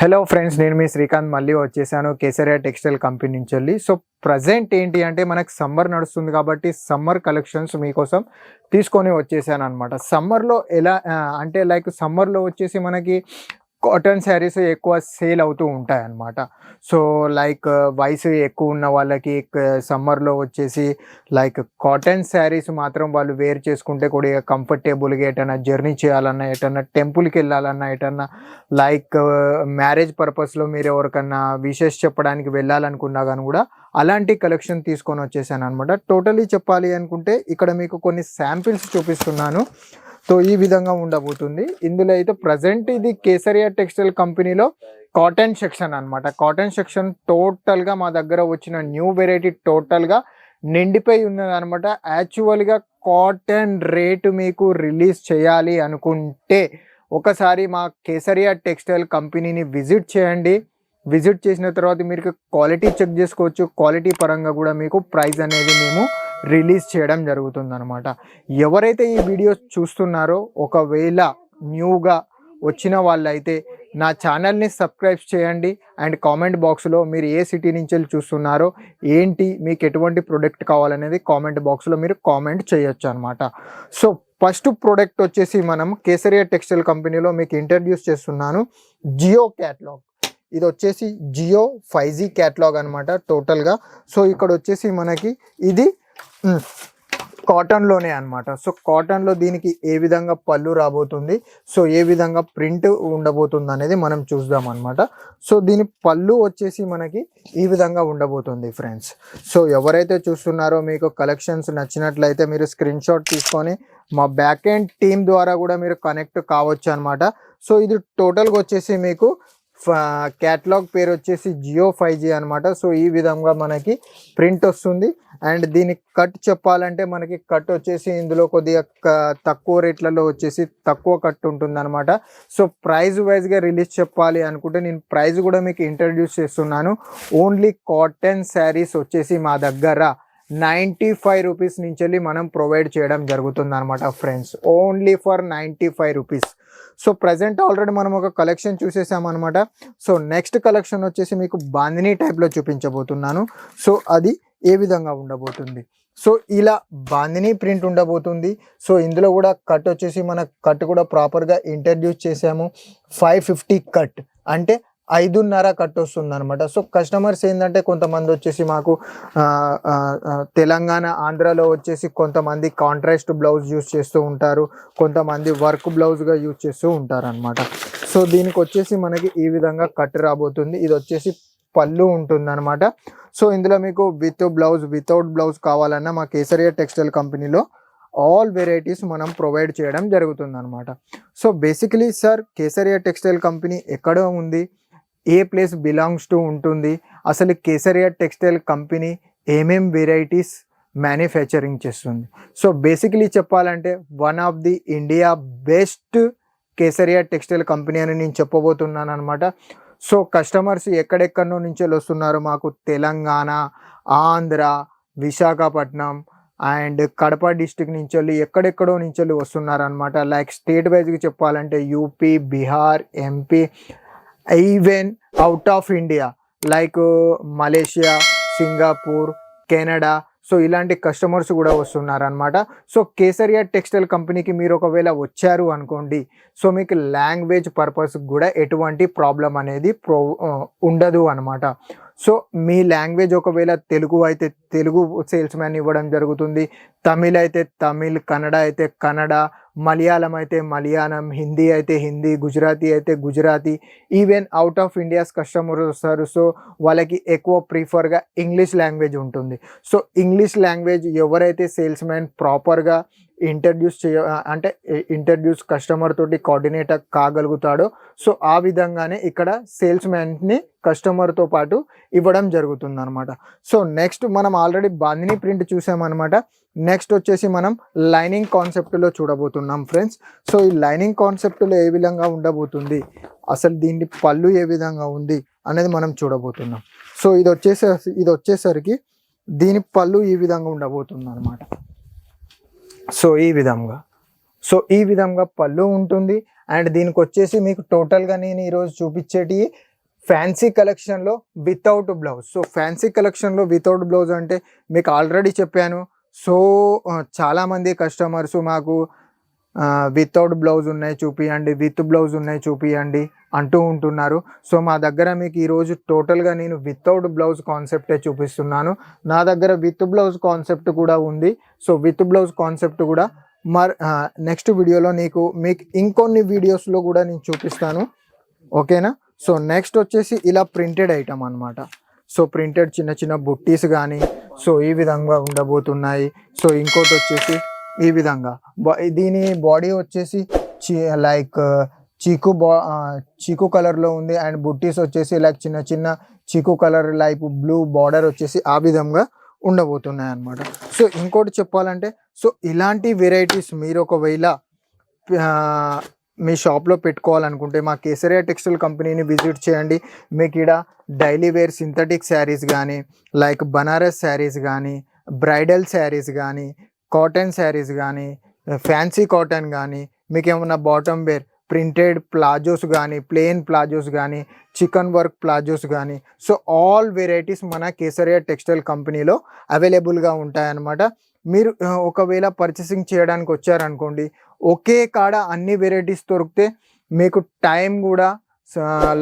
Hello friends నేను మీ శ్రీకాంత్. మళ్ళీ వచ్చేసాను కేసరియా టెక్స్టైల్ కంపెనీ నుంచి వెళ్ళి. సో ప్రజెంట్ ఏంటి అంటే మనకు సమ్మర్ నడుస్తుంది కాబట్టి సమ్మర్ కలెక్షన్స్ మీకోసం తీసుకొని వచ్చేసాను అనమాట సమ్మర్లో ఎలా అంటే లైక్ సమ్మర్లో వచ్చేసి మనకి కాటన్ శారీస్ ఎక్కువ సేల్ అవుతూ ఉంటాయి అన్నమాట సో లైక్ uh, వయసు ఎక్కువ ఉన్న వాళ్ళకి uh, సమ్మర్లో వచ్చేసి లైక్ కాటన్ శారీస్ మాత్రం వాళ్ళు వేర్ చేసుకుంటే కూడా కంఫర్టబుల్గా ఎటన్నా జర్నీ చేయాలన్నా ఎటన్నా టెంపుల్కి వెళ్ళాలన్నా ఎటన్నా లైక్ uh, మ్యారేజ్ పర్పస్లో మీరు ఎవరికన్నా విషెస్ చెప్పడానికి వెళ్ళాలనుకున్నా కానీ కూడా అలాంటి కలెక్షన్ తీసుకొని వచ్చేసాను అనమాట టోటలీ చెప్పాలి అనుకుంటే ఇక్కడ మీకు కొన్ని శాంపిల్స్ చూపిస్తున్నాను. సో ఈ విధంగా ఉండబోతుంది. ఇందులో అయితే ప్రజెంట్ ఇది కేసరియా టెక్స్టైల్ కంపెనీలో కాటన్ సెక్షన్ అనమాట కాటన్ సెక్షన్ టోటల్గా మా దగ్గర వచ్చిన న్యూ వెరైటీ టోటల్గా నిండిపోయి ఉన్నది అనమాట యాక్చువల్గా కాటన్ రేటు మీకు రిలీజ్ చేయాలి అనుకుంటే ఒకసారి మా కేసరియా టెక్స్టైల్ కంపెనీని విజిట్ చేయండి. విజిట్ చేసిన తర్వాత మీరు క్వాలిటీ చెక్ చేసుకోవచ్చు. క్వాలిటీ పరంగా కూడా మీకు ప్రైస్ అనేది మేము రిలీజ్ చేయడం జరుగుతుందనమాట ఎవరైతే ఈ వీడియోస్ చూస్తున్నారో ఒకవేళ న్యూగా వచ్చిన వాళ్ళైతే నా ఛానల్ని సబ్స్క్రైబ్ చేయండి. అండ్ కామెంట్ బాక్స్లో మీరు ఏ సిటీ నుంచి చూస్తున్నారో ఏంటి మీకు ఎటువంటి ప్రోడక్ట్ కావాలనేది కామెంట్ బాక్స్లో మీరు కామెంట్ చేయొచ్చు అనమాట సో ఫస్ట్ ప్రోడక్ట్ వచ్చేసి మనం కేసరియా టెక్స్టైల్ కంపెనీలో మీకు ఇంట్రడ్యూస్ చేస్తున్నాను. జియో క్యాట్లాగ్. ఇది వచ్చేసి జియో ఫైవ్ జీ క్యాట్లాగ్ అనమాట టోటల్గా. సో ఇక్కడ వచ్చేసి మనకి ఇది కాటన్లోనే అనమాట సో కాటన్లో దీనికి ఏ విధంగా పళ్ళు రాబోతుంది సో ఏ విధంగా ప్రింట్ ఉండబోతుంది అనేది మనం చూద్దాం అనమాట సో దీని పళ్ళు వచ్చేసి మనకి ఈ విధంగా ఉండబోతుంది ఫ్రెండ్స్. సో ఎవరైతే చూస్తున్నారో మీకు కలెక్షన్స్ నచ్చినట్లయితే మీరు స్క్రీన్ షాట్ తీసుకొని మా బ్యాక్ అండ్ టీమ్ ద్వారా కూడా మీరు కనెక్ట్ కావచ్చు అనమాట సో ఇది టోటల్గా వచ్చేసి మీకు క్యాట్లాగ్ పేరు వచ్చేసి జియో ఫైవ్ జీ అనమాట సో ఈ విధంగా మనకి ప్రింట్ వస్తుంది. అండ్ దీని కట్ చెప్పాలంటే మనకి కట్ వచ్చేసి ఇందులో కొద్దిగా క- తక్కువ రేట్లలో వచ్చేసి తక్కువ కట్ ఉంటుంది అనమాట సో ప్రైస్ వైజ్గా రిలీజ్ చెప్పాలి అనుకుంటే నేను ప్రైజ్ కూడా మీకు ఇంట్రడ్యూస్ చేస్తున్నాను. ఓన్లీ కాటన్ శారీస్ వచ్చేసి మా దగ్గర నైంటీ ఫైవ్ రూపీస్ నుంచి వెళ్ళి మనం ప్రొవైడ్ చేయడం జరుగుతుంది అనమాట friends. Only for ninety five rupees. So present already మనం ఒక కలెక్షన్ చూసేసామన్నమాట సో నెక్స్ట్ కలెక్షన్ వచ్చేసి మీకు బాందిని టైప్లో చూపించబోతున్నాను. సో అది ఏ విధంగా ఉండబోతుంది? సో ఇలా బాందిని ప్రింట్ ఉండబోతుంది. సో ఇందులో కూడా కట్ వచ్చేసి మన కట్ కూడా ప్రాపర్గా ఇంట్రడ్యూస్ చేసాము. ఫైవ్ ఫిఫ్టీ కట్ అంటే ఐదున్నర కట్ వస్తుంది అనమాట సో కస్టమర్స్ ఏంటంటే కొంతమంది వచ్చేసి మాకు తెలంగాణ ఆంధ్రాలో వచ్చేసి కొంతమంది కాంట్రాస్ట్ బ్లౌజ్ యూస్ చేస్తూ ఉంటారు. కొంతమంది వర్క్ బ్లౌజ్గా యూజ్ చేస్తూ ఉంటారు అనమాట సో దీనికి వచ్చేసి మనకి ఈ విధంగా కట్ రాబోతుంది. ఇది వచ్చేసి పళ్ళు ఉంటుంది అనమాట సో ఇందులో మీకు విత్ బ్లౌజ్ వితౌట్ బ్లౌజ్ కావాలన్నా మా కేసరియా టెక్స్టైల్ కంపెనీలో ఆల్ వెరైటీస్ మనం ప్రొవైడ్ చేయడం జరుగుతుంది అనమాట so basically sir Kesariya textile company ఎక్కడ ఉంది? ఏ ప్లేస్ బిలాంగ్స్ టు ఉంటుంది? అసలు కేసరియా టెక్స్టైల్ కంపెనీ ఏమేం వెరైటీస్ మ్యానుఫ్యాక్చరింగ్ చేస్తుంది? సో బేసికలీ చెప్పాలంటే one of the India best Kesariya textile company అని నేను చెప్పబోతున్నాను అనమాట సో కస్టమర్స్ ఎక్కడెక్కడో నుంచి వస్తున్నారు మాకు. తెలంగాణ ఆంధ్ర విశాఖపట్నం అండ్ కడప డిస్టిక్ నుంచి వెళ్ళి ఎక్కడెక్కడో నుంచి వెళ్ళి వస్తున్నారు అనమాట లైక్ స్టేట్ వైజ్గా చెప్పాలంటే UP Bihar MP even out of India like Malaysia Singapore Canada so ఇలాంటి కస్టమర్స్ కూడా వస్తున్నారు అనమాట సో కేసరియా టెక్స్టైల్ కంపెనీకి మీరు ఒకవేళ వచ్చారు అనుకోండి సో మీకు లాంగ్వేజ్ పర్పస్ కూడా ఎటువంటి ప్రాబ్లం అనేది ప్రో uh, ఉండదు అనమాట సో మీ లాంగ్వేజ్ ఒకవేళ తెలుగు అయితే తెలుగు సేల్స్ మ్యాన్ ఇవ్వడం జరుగుతుంది. తమిళ్ అయితే తమిళ్ కన్నడ అయితే కన్నడ మలయాళం అయితే మలయాళం హిందీ అయితే హిందీ గుజరాతీ అయితే Gujarati even out of India's customers వస్తారు. సో వాళ్ళకి ఎక్కువ ప్రిఫర్గా ఇంగ్లీష్ లాంగ్వేజ్ ఉంటుంది. సో ఇంగ్లీష్ లాంగ్వేజ్ ఎవరైతే సేల్స్ మ్యాన్ ప్రాపర్గా ఇంట్రడ్యూస్ చేయ అంటే ఇంట్రడ్యూస్ కస్టమర్ తోటి కోఆర్డినేటర్ కాగలుగుతాడో సో ఆ విధంగానే ఇక్కడ సేల్స్ మ్యాన్ని కస్టమర్తో పాటు ఇవ్వడం జరుగుతుంది అనమాట సో నెక్స్ట్ మనం ఆల్రెడీ బాందిని ప్రింట్ చూసామన్నమాట. నెక్స్ట్ వచ్చేసి మనం లైనింగ్ కాన్సెప్ట్లో చూడబోతున్నాం ఫ్రెండ్స్ సో ఈ లైనింగ్ కాన్సెప్ట్లో ఏ విధంగా ఉండబోతుంది? అసలు దీని పళ్ళు ఏ విధంగా ఉంది అనేది మనం చూడబోతున్నాం. సో ఇది వచ్చేసే ఇది వచ్చేసరికి దీని పళ్ళు ఈ విధంగా ఉండబోతుంది అనమాట సో ఈ విధంగా. సో ఈ విధంగా పళ్ళు ఉంటుంది. అండ్ దీనికి వచ్చేసి మీకు టోటల్గా నేను ఈరోజు చూపించేటి ఫ్యాన్సీ కలెక్షన్లో వితౌట్ బ్లౌజ్. సో ఫ్యాన్సీ కలెక్షన్లో వితౌట్ బ్లౌజ్ అంటే మీకు ఆల్రెడీ చెప్పాను. సో చాలామంది కస్టమర్స్ మాకు వితౌట్ బ్లౌజ్ ఉన్నాయి చూపియండి విత్ బ్లౌజ్ ఉన్నాయి చూపియండి అంటూ ఉంటున్నారు. సో మా దగ్గర మీకు ఈరోజు టోటల్గా నేను వితౌట్ బ్లౌజ్ కాన్సెప్టే చూపిస్తున్నాను. నా దగ్గర విత్ బ్లౌజ్ కాన్సెప్ట్ కూడా ఉంది. సో విత్ బ్లౌజ్ కాన్సెప్ట్ కూడా మర్ నెక్స్ట్ వీడియోలో నీకు మీకు ఇంకొన్ని వీడియోస్లో కూడా నేను చూపిస్తాను. ఓకేనా? సో నెక్స్ట్ వచ్చేసి ఇలా ప్రింటెడ్ ఐటమ్ అనమాట సో ప్రింటెడ్ చిన్న చిన్న బుట్టీస్ కానీ సో ఈ విధంగా ఉండబోతున్నాయి. సో ఇంకోటి వచ్చేసి ఈ విధంగా. దీని బాడీ వచ్చేసి లైక్ చీకు బా చీకు కలర్లో ఉంది అండ్ బుట్టీస్ వచ్చేసి లైక్ చిన్న చిన్న చీకు కలర్ లైక్ బ్లూ బార్డర్ వచ్చేసి ఆ విధంగా ఉండబోతున్నాయి అన్నమాట. సో ఇంకోటి చెప్పాలంటే సో ఇలాంటి వెరైటీస్ మీరు ఒకవేళ మీ షాప్లో పెట్టుకోవాలనుకుంటే మా కేసరియా టెక్స్టైల్ కంపెనీని విజిట్ చేయండి. మీకు ఇక్కడ డైలీ వేర్ సింథటిక్ శారీస్ కానీ లైక్ బనారస్ శారీస్ కానీ బ్రైడల్ శారీస్ కానీ కాటన్ శారీస్ కానీ ఫ్యాన్సీ కాటన్ కానీ మీకు ఏమన్నా బాటమ్ వేర్ ప్రింటెడ్ ప్లాజోస్ కానీ ప్లెయిన్ ప్లాజోస్ కానీ చికెన్ వర్క్ ప్లాజోస్ కానీ సో ఆల్ వెరైటీస్ మన కేసరియా టెక్స్టైల్ కంపెనీలో అవైలబుల్గా ఉంటాయన్నమాట. మీరు ఒకవేళ పర్చేసింగ్ చేయడానికి వచ్చారనుకోండి ఒకే కాడ అన్ని వెరైటీస్ దొరికితే మీకు టైం కూడా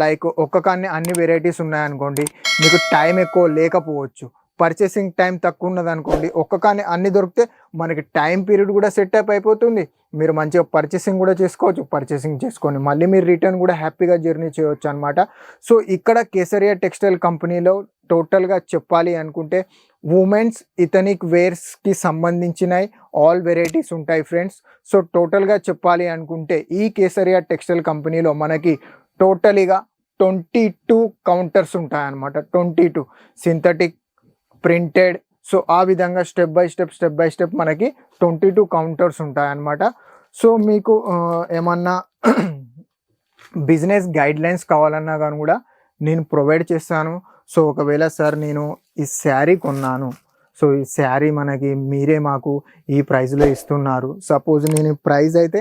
లైక్ ఒక్క కాన్ని అన్ని వెరైటీస్ ఉన్నాయనుకోండి మీకు టైం ఎక్కువ లేకపోవచ్చు. పర్చేసింగ్ టైం తక్కువ ఉన్నది అనుకోండి ఒక్క కానీ అన్ని దొరికితే మనకి టైం పీరియడ్ కూడా సెటప్ అయిపోతుంది. మీరు మంచిగా పర్చేసింగ్ కూడా చేసుకోవచ్చు పర్చేసింగ్ చేసుకొని మళ్ళీ మీరు రిటర్న్ కూడా హ్యాపీగా జర్నీ చేయవచ్చు అనమాట సో ఇక్కడ కేసరియా టెక్స్టైల్ కంపెనీలో టోటల్గా చెప్పాలి అనుకుంటే ఉమెన్స్ ఇథనిక్ వేర్స్కి సంబంధించినవి ఆల్ వెరైటీస్ ఉంటాయి ఫ్రెండ్స్ సో టోటల్గా చెప్పాలి అనుకుంటే ఈ కేసరియా టెక్స్టైల్ కంపెనీలో మనకి టోటలీగా ట్వంటీ టూ కౌంటర్స్ ఉంటాయన్నమాట. Twenty two synthetic printed so ఆ విధంగా step by step step by step మనకి ట్వంటీ టూ కౌంటర్స్ ఉంటాయన్నమాట. సో మీకు ఏమన్నా బిజినెస్ గైడ్ లైన్స్ కావాలన్నా కానీ కూడా నేను ప్రొవైడ్ చేస్తాను. సో ఒకవేళ సార్ నేను ఈ శారీ కొన్నాను. సో ఈ శారీ మనకి మీరే మాకు ఈ ప్రైస్లో ఇస్తున్నారు. సపోజ్ నేను ప్రైస్ అయితే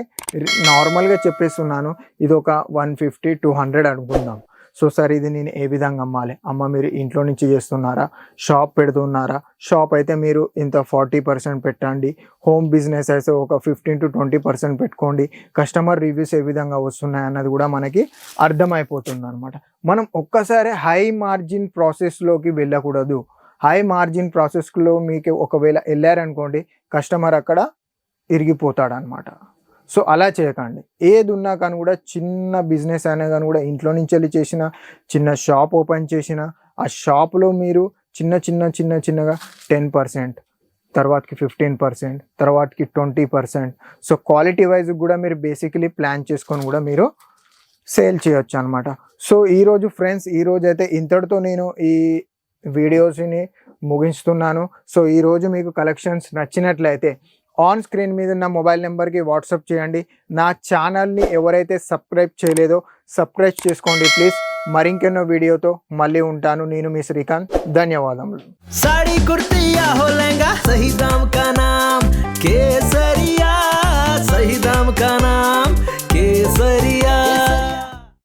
నార్మల్గా చెప్పేస్తున్నాను. ఇది ఒక వన్ ఫిఫ్టీ టూ హండ్రెడ్ అనుకుందాం. సో సార్ ఇది నేను ఏ విధంగా అమ్మాలి? అమ్మ మీరు ఇంట్లో నుంచి చేస్తున్నారా? షాప్ పెడుతున్నారా? షాప్ అయితే మీరు ఇంత ఫార్టీ పర్సెంట్ పెట్టండి. హోమ్ బిజినెస్ అయితే ఒక ఫిఫ్టీన్ టు ట్వంటీ పర్సెంట్ పెట్టుకోండి. కస్టమర్ రివ్యూస్ ఏ విధంగా వస్తున్నాయి అన్నది కూడా మనకి అర్థమైపోతుంది అనమాట మనం ఒక్కసారి హై మార్జిన్ ప్రాసెస్లోకి వెళ్ళకూడదు. హై మార్జిన్ ప్రాసెస్లో మీకు ఒకవేళ వెళ్ళారనుకోండి కస్టమర్ అక్కడ ఇరిగిపోతాడనమాట సో అలా చేయకండి. ఏది ఉన్నా కానీ కూడా చిన్న బిజినెస్ అయినా కానీ కూడా ఇంట్లో నుంచి వెళ్ళి చేసిన చిన్న షాప్ ఓపెన్ చేసిన ఆ షాప్లో మీరు చిన్న చిన్న చిన్న చిన్నగా టెన్ పర్సెంట్ తర్వాతకి ఫిఫ్టీన్ పర్సెంట్ తర్వాతకి twenty percent. So quality wise కూడా మీరు బేసికలీ ప్లాన్ చేసుకొని కూడా మీరు సేల్ చేయొచ్చు అనమాట సో ఈరోజు ఫ్రెండ్స్ ఈరోజు అయితే ఇంతటితో నేను ఈ వీడియోస్ని ముగించుతున్నాను. సో ఈరోజు మీకు కలెక్షన్స్ నచ్చినట్లయితే ఆన్ స్క్రీన్ మీద ఉన్న మొబైల్ నెంబర్కి వాట్సాప్ చేయండి. నా ఛానల్ని ఎవరైతే సబ్స్క్రైబ్ చేయలేదో సబ్స్క్రైబ్ చేసుకోండి ప్లీజ్ మరింకెన్నో వీడియోతో మళ్ళీ ఉంటాను. నేను మీ శ్రీకాంత్. ధన్యవాదములు. సాడీ కుర్తి కేసరియా